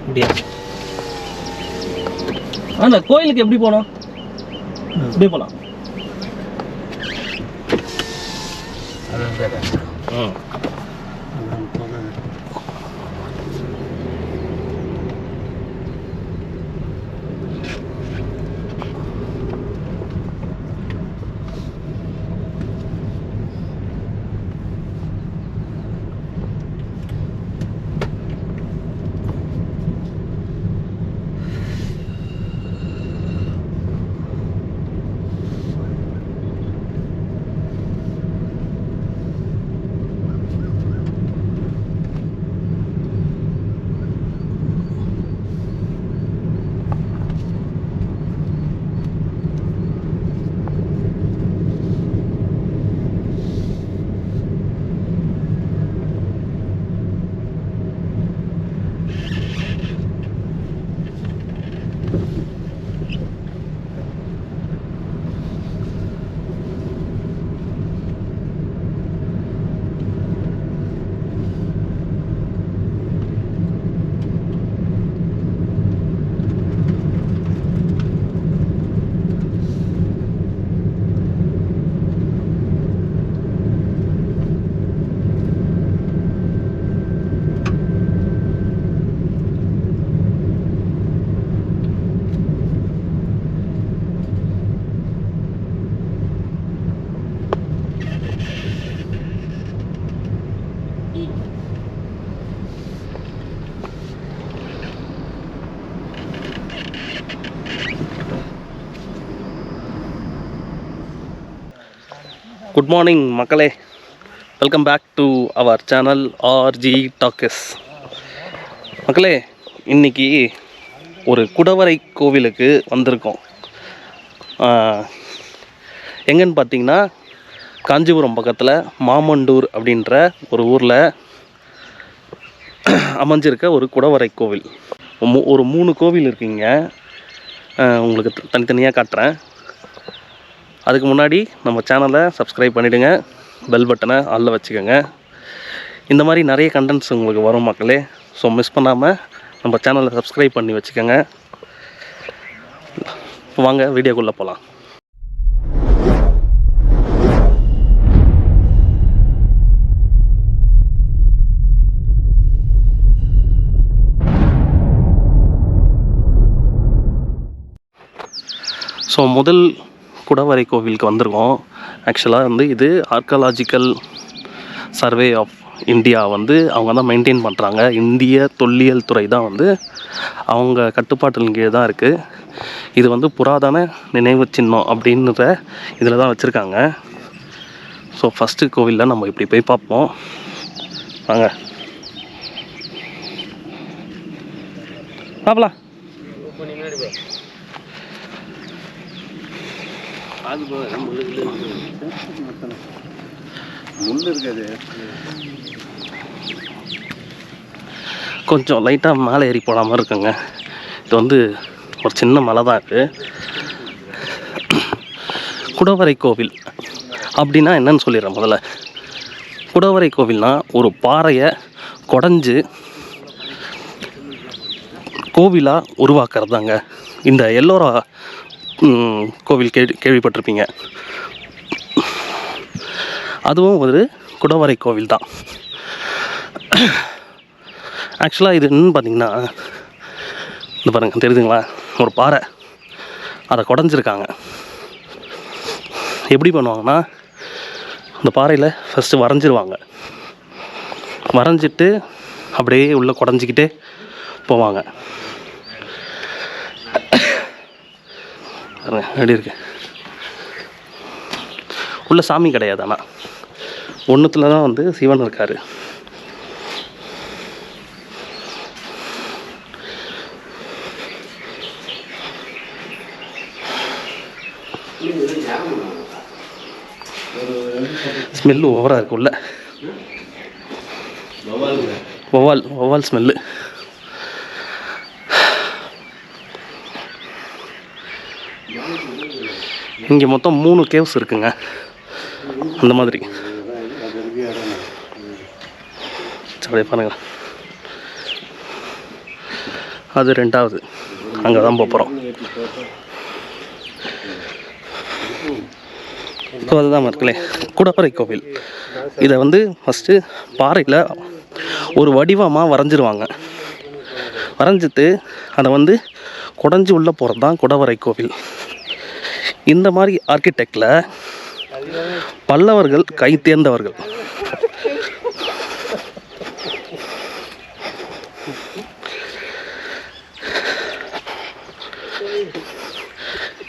அப்படியா? ஆனா கோயிலுக்கு எப்படி போனோம்? இப்படியே போகலாம் குட் மார்னிங் மக்களே. Welcome back to our channel RG talks மக்களே இன்னைக்கு ஒரு குடவரை கோவிலுக்கு வந்திருக்கோம். எங்கன்னு பார்த்தீங்கன்னா காஞ்சிபுரம் பக்கத்தில் மாமண்டூர் அப்படின்ற ஒரு ஊரில் அமைஞ்சிருக்க ஒரு குடவரை கோவில். மூ- ஒரு மூணு கோவில் இருக்குங்க. உங்களுக்கு தனித்தனியாக காட்டுறேன். அதுக்கு முன்னாடி நம்ம சேனலை சப்ஸ்கிரைப் பண்ணிவிடுங்க பெல் பட்டனை ஆளில் வச்சுக்கோங்க. இந்த மாதிரி நிறைய கண்டென்ட்ஸ் உங்களுக்கு வரும் மக்களே. ஸோ மிஸ் பண்ணாமல் நம்ம சேனலை சப்ஸ்கிரைப் பண்ணி வச்சுக்கோங்க. இப்போ வாங்க வீடியோக்குள்ளே போகலாம் ஸோ முதல் குடவரை கோவிலுக்கு வந்திருக்கோம். ஆக்சுவலாக வந்து இது ஆர்காலஜிக்கல் சர்வே ஆஃப் இந்தியா வந்து அவங்க தான் மெயின்டைன் பண்ணுறாங்க இந்திய தொல்லியல் துறை தான் வந்து அவங்க கட்டுப்பாட்டின் கீழே தான் இருக்குது இது வந்து புராதன நினைவு சின்னம் அப்படின்ற இதில் தான் வச்சுருக்காங்க. ஸோ ஃபஸ்ட்டு கோவிலில் நம்ம இப்படி போய் பார்ப்போம். வாங்க. பார்க்கலாம் முள் இருக்காது கொஞ்சம் லைட்டாக மேலே ஏறி போகிற மாதிரி இருக்குங்க. இது வந்து ஒரு சின்ன மலை தான் இருக்குது குடவரை கோவில் அப்படின்னா என்னன்னு சொல்லிடுறேன் முதல்ல. குடவரை கோவில்னால் ஒரு பாறையை குடஞ்சு கோவிலாக உருவாக்குறதாங்க. இந்த எல்லோரா கோவில் கேள்வி கேள்விப்பட்டிருப்பீங்க. அதுவும் ஒரு குடவரை கோவில் தான். ஆக்சுவலாக இது என்னன்னு பார்த்தீங்கன்னா இந்த பாருங்க தெரியுதுங்களா? ஒரு பாறை. அதை குடஞ்சிருக்காங்க. எப்படி பண்ணுவாங்கன்னா இந்த பாறையில் ஃபஸ்ட்டு வரைஞ்சிருவாங்க. வரைஞ்சிட்டு அப்படியே உள்ளே குடஞ்சிக்கிட்டே போவாங்க. பாருங்க, எப்படி இருக்கு? உள்ள சாமி கிடையாது ஆனால் ஒன்றுத்துல தான் வந்து சிவன் இருக்காரு. ஸ்மெல்லு ஓவராக இருக்கு உள்ள. வவ்வால் வவ்வால் ஸ்மெல்லு இங்கே மொத்தம் மூணு கேவ்ஸ் இருக்குங்க. அந்த மாதிரி. அப்படியே பாருங்கள் அது ரெண்டாவது. அங்கே தான் போகிறோம் ஸோ அதுதான் மக்களே குடப்பறை கோவில். இதை வந்து ஃபஸ்ட்டு பாறையில் ஒரு வடிவமாக வரைஞ்சிருவாங்க. வரைஞ்சிட்டு அதை வந்து குடஞ்சி உள்ளே போகிறது தான் குடவரை கோவில். இந்த மாதிரி ஆர்கிடெக்டில் பல்லவர்கள் கை தேர்ந்தவர்கள்.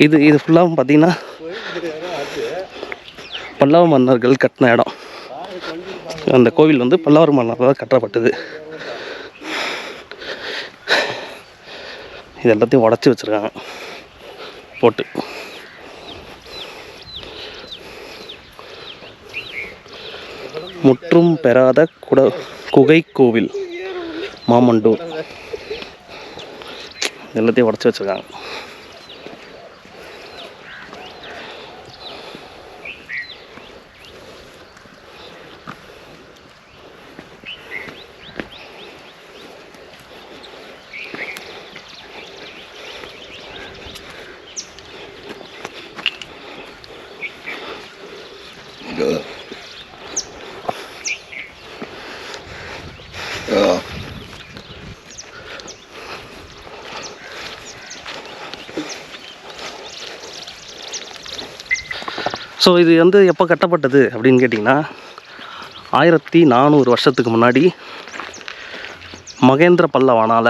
இது இது ஃபுல்லாகவும் பார்த்தீங்கன்னா பல்லவ மன்னர்கள் கட்டின இடம். அந்த கோவில் வந்து பல்லவர் மன்னர்கள் கட்டப்பட்டது. இது எல்லாத்தையும் உடச்சி வச்சுருக்காங்க. போட்டு. முற்றும் பெறாத குட குகை கோவில் மாமண்டூர். எல்லாத்தையும் உடச்சி வச்சுருக்காங்க. ஸோ இது வந்து எப்போ கட்டப்பட்டது அப்படின்னு கேட்டிங்கன்னா ஆயிரத்தி நானூறு வருஷத்துக்கு முன்னாடி மகேந்திர பல்லவனால்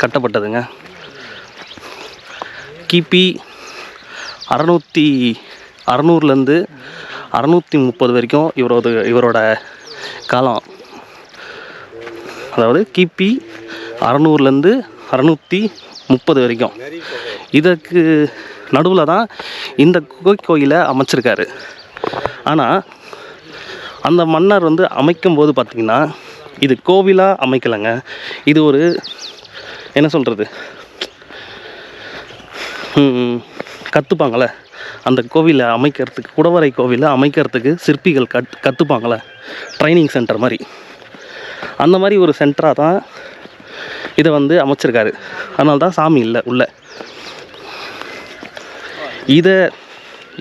கட்டப்பட்டதுங்க. கிபி அறநூற்றி அறநூறுலேருந்து அறநூற்றி முப்பது வரைக்கும் இவரோட இவரோட காலம். அதாவது கிபி அறநூறுலேருந்து அறநூற்றி முப்பது வரைக்கும். இதற்கு நடுவில் தான் இந்த குகை கோயிலை அமைச்சிருக்காரு. ஆனால் அந்த மன்னர் வந்து அமைக்கும் போது பார்த்திங்கன்னா இது கோவிலாக அமைக்கலைங்க. இது ஒரு என்ன சொல்கிறது கற்றுப்பாங்களே அந்த கோவிலை அமைக்கிறதுக்கு குடவரை கோவிலை அமைக்கிறதுக்கு சிற்பிகள் கத் கற்றுப்பாங்களே ட்ரைனிங் சென்டர் மாதிரி. அந்த மாதிரி ஒரு சென்டராக தான் இதை வந்து அமைச்சிருக்காரு. அதனால தான் சாமி இல்லை உள்ளே. இதை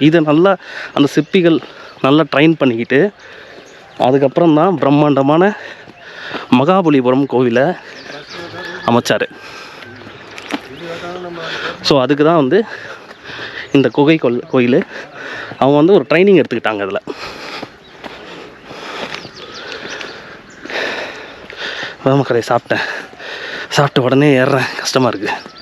இதை நல்லா அந்த சிற்பிகள் நல்லா ட்ரைன் பண்ணிக்கிட்டு அதுக்கப்புறம் தான் பிரம்மாண்டமான மகாபலிபுரம் கோவிலை அமைச்சார். ஸோ அதுக்கு தான் வந்து இந்த குகை கொல் கோயில். அவங்க வந்து ஒரு ட்ரைனிங் எடுத்துக்கிட்டாங்க அதில் வேமக்கரை சாப்பிட்டேன். சாப்பிட்ட உடனே ஏறுறேன். கஷ்டமாக இருக்குது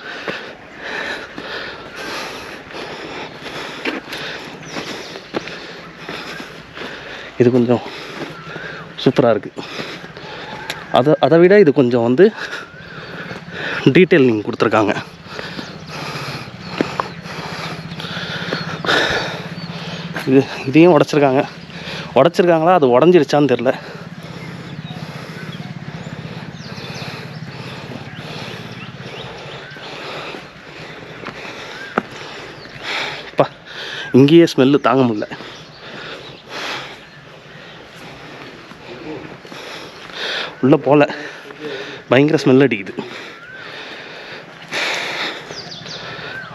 இது கொஞ்சம் சூப்பராக இருக்குது அதை அதை விட இது கொஞ்சம் வந்து டீட்டெயிலிங் கொடுத்துருக்காங்க. இது இதையும் உடச்சிருக்காங்க. உடச்சிருக்காங்களா? அது உடஞ்சிருச்சான்னு தெரில அப்பா இங்கேயே ஸ்மெல்லு தாங்க முடியல. உள்ளே போகல பயங்கர ஸ்மெல் அடிக்குது.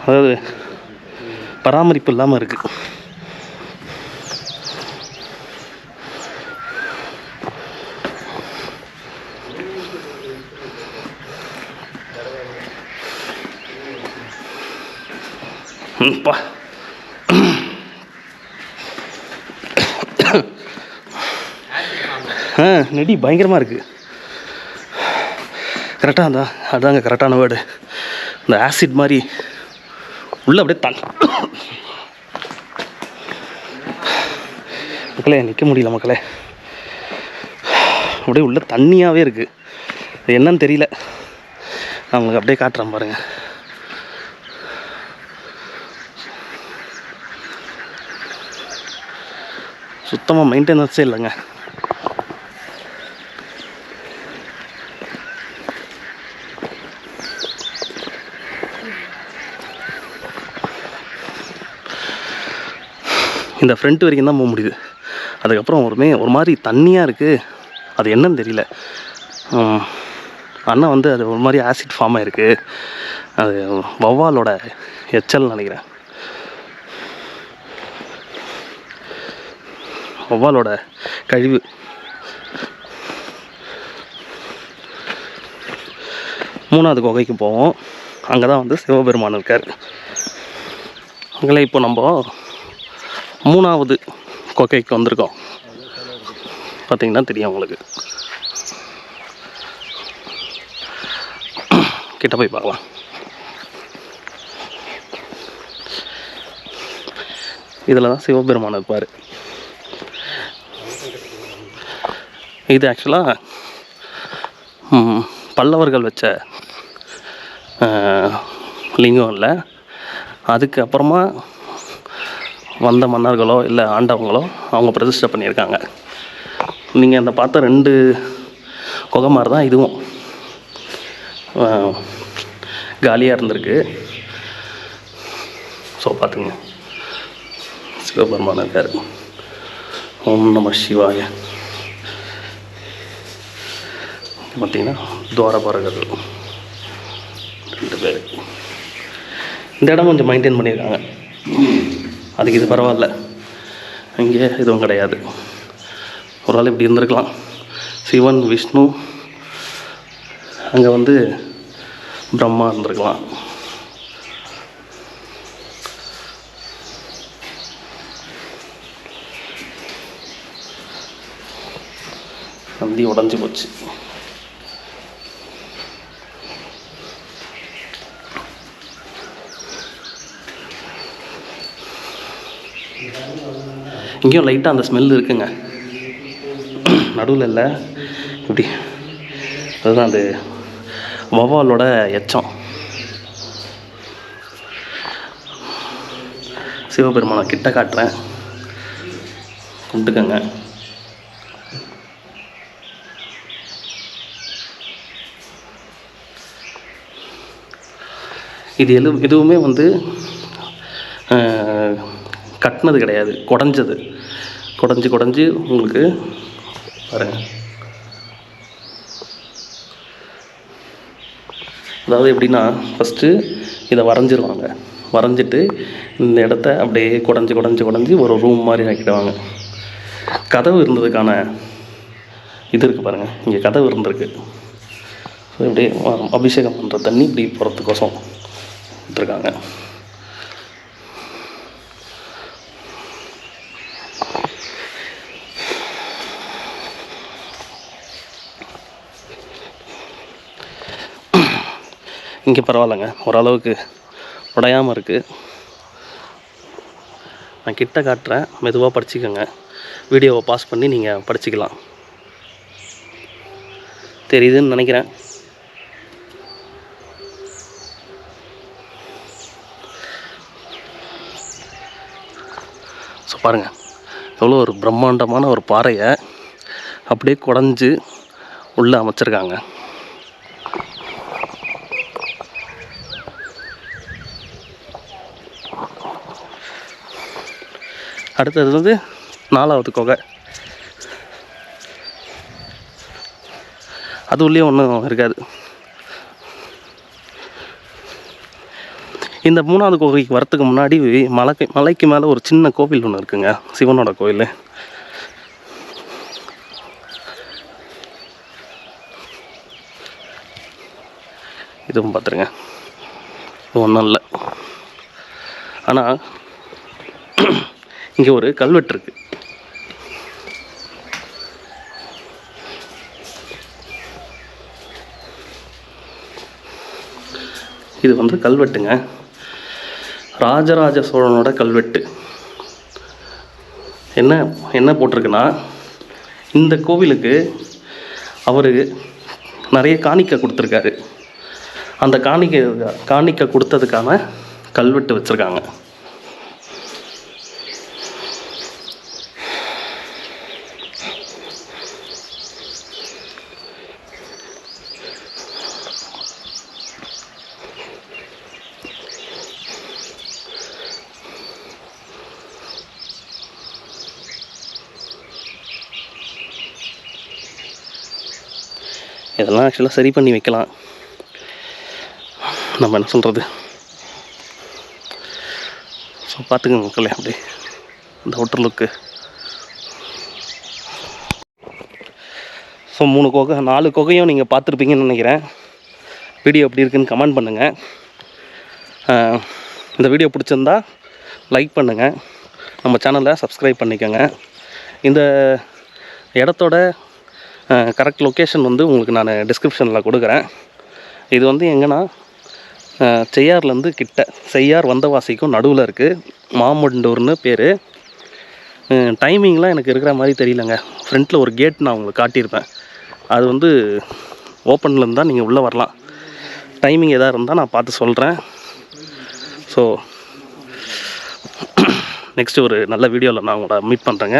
அதாவது பராமரிப்பு இல்லாமல் இருக்குது ஆ நெடி பயங்கரமாக இருக்குது கரெக்டாக இருந்தா அதுதாங்க கரெக்டான வேர்டு இந்த ஆசிட் மாதிரி உள்ளே அப்படியே தன். மக்களே நிற்க முடியல மக்களே. அப்படியே உள்ள தண்ணியாகவே இருக்குது அது என்னன்னு தெரியல. நான் உங்களுக்கு அப்படியே காட்டுறேன் பாருங்கள் சுத்தமாக மெயின்டெனன்ஸே இல்லைங்க. இந்த ஃப்ரண்ட் வரைக்கும் தான் போக முடியுது. அதுக்கப்புறம் ஒருமே ஒரு மாதிரி தண்ணியாக இருக்குது அது என்னன்னு தெரியல. உம், அண்ணன் வந்து அது ஒரு மாதிரி ஆசிட் ஃபார்ம் ஆயிருக்கு அது வௌவாலோட எச்சல் நினைக்கிறேன். வௌவாலோட கழிவு. மூணாவது குகைக்கு போவோம். அங்கே தான் வந்து சிவபெருமான் இருக்கார். அங்கே இப்போ நம்ம மூணாவது கொக்கைக்கு வந்திருக்கோம். பார்த்தீங்கன்னா தெரியும் உங்களுக்கு. கிட்ட போய் பார்க்கலாம். இதில் தான் சிவபெருமான் இருப்பார். இது ஆக்சுவலாக பல்லவர்கள் வச்ச லிங்கம் இல்லை. அதுக்கப்புறமா வந்த மன்னர்களோ இல்லை ஆண்டவங்களோ அவங்க பிரதிஷ்டை பண்ணியிருக்காங்க. நீங்கள் அந்த பார்த்த ரெண்டு குகை மாதிரி தான் இதுவும். காலியாக இருந்திருக்கு. ஸோ பார்த்துங்க. சிவபெருமான் இருக்கார். ஓம் நம சிவாய. பார்த்தீங்கன்னா துவாரபாரகர்கள். ரெண்டு பேர். இந்த இடம் கொஞ்சம் மெயின்டைன் பண்ணியிருக்காங்க. அதுக்கு இது பரவாயில்ல. இங்கே எதுவும் கிடையாது. ஒரு ஆள் இப்படி இருந்திருக்கலாம். சிவன் விஷ்ணு அங்கே வந்து பிரம்மா இருந்திருக்கலாம். நந்தி உடஞ்சி போச்சு. இங்கேயும் லைட்டாக அந்த ஸ்மெல் இருக்குங்க. நடுவில் இல்லை. இப்படி. அதுதான் அது வவாலோட எச்சம். சிவபெருமானை கிட்ட காட்டுறேன். கும்பிட்டுக்கங்க இது எது எதுவுமே வந்து கட்டினது கிடையாது குடஞ்சது. குடஞ்சி குடஞ்சி உங்களுக்கு பாருங்க. அதாவது எப்படின்னா ஃபஸ்ட்டு இதை வரைஞ்சிருவாங்க. வரைஞ்சிட்டு இந்த இடத்த அப்படியே குடஞ்சி குடஞ்சி குடஞ்சி ஒரு ரூம் மாதிரி ஆக்கிடுவாங்க. கதவு இருந்ததுக்கான இது இருக்குது பாருங்கள் இங்கே கதவு இருந்திருக்கு. ஸோ இப்படியே அபிஷேகம் பண்ணுற தண்ணி இப்படி போகிறதுக்கோசம் இருக்காங்க இங்கே பரவாயில்லைங்க. ஓரளவுக்கு உடையாமல் இருக்குது நான் கிட்ட காட்டுறேன். மெதுவாக படிச்சுக்கோங்க. வீடியோவை பாஸ் பண்ணி நீங்கள் படிச்சுக்கலாம். தெரியுதுன்னு நினைக்கிறேன். ஸோ பாருங்கள் எவ்வளோ ஒரு பிரம்மாண்டமான ஒரு பாறையை அப்படியே குடஞ்சி உள்ளே அமைச்சிருக்காங்க. அடுத்தது வந்து நாலாவது குகை. அது உள்ளேயும் ஒன்றும் இருக்காது. இந்த மூணாவது குகைக்கு வரத்துக்கு முன்னாடி மலைக்கு மலைக்கு மேலே ஒரு சின்ன கோவில் ஒன்று இருக்குங்க சிவனோட கோவில் இதுவும் பார்த்துருங்க ஒன்றும் இல்லை. ஆனால் இங்கே ஒரு கல்வெட்டு இருக்கு. இது வந்து கல்வெட்டுங்க. ராஜராஜ சோழனோட கல்வெட்டு. என்ன என்ன போட்டிருக்குன்னா இந்த கோவிலுக்கு அவர் நிறைய காணிக்கை கொடுத்துருக்காரு. அந்த காணிக்கை காணிக்கை கொடுத்ததுக்கான கல்வெட்டு வச்சுருக்காங்க. இதெல்லாம் ஆக்சுவலாக சரி பண்ணி வைக்கலாம். நம்ம என்ன சொல்கிறது ஸோ பார்த்துக்கங்க மக்களே அப்படியே. இந்த அவுட்டர் லுக்கு ஸோ மூணு குகை நாலு குகையும் நீங்கள் பார்த்துருப்பீங்கன்னு நினைக்கிறேன். வீடியோ எப்படி இருக்குன்னு கமெண்ட் பண்ணுங்கள் இந்த வீடியோ பிடிச்சிருந்தா லைக் பண்ணுங்கள் நம்ம சேனலை சப்ஸ்கிரைப் பண்ணிக்கோங்க. இந்த இடத்தோட கரெக்ட் லொக்கேஷன் வந்து உங்களுக்கு நான் டிஸ்கிரிப்ஷனில் கொடுக்குறேன். இது வந்து எங்கன்னா செய்யார்லேருந்து கிட்ட செய்யார் வந்தவாசிக்கும் நடுவில் இருக்குது மாமண்டூர்னு பேர். டைமிங்லாம் எனக்கு இருக்கிற மாதிரி தெரியலங்க. ஃப்ரண்ட்டில் ஒரு கேட் நான் உங்களுக்கு காட்டியிருப்பேன். அது வந்து ஓப்பனில் இருந்தால் நீங்கள் உள்ளே வரலாம். டைமிங் எதாக இருந்தால் நான் பார்த்து சொல்கிறேன் ஸோ நெக்ஸ்ட்டு ஒரு நல்ல வீடியோவில் நான் உங்களை மீட் பண்ணுறேங்க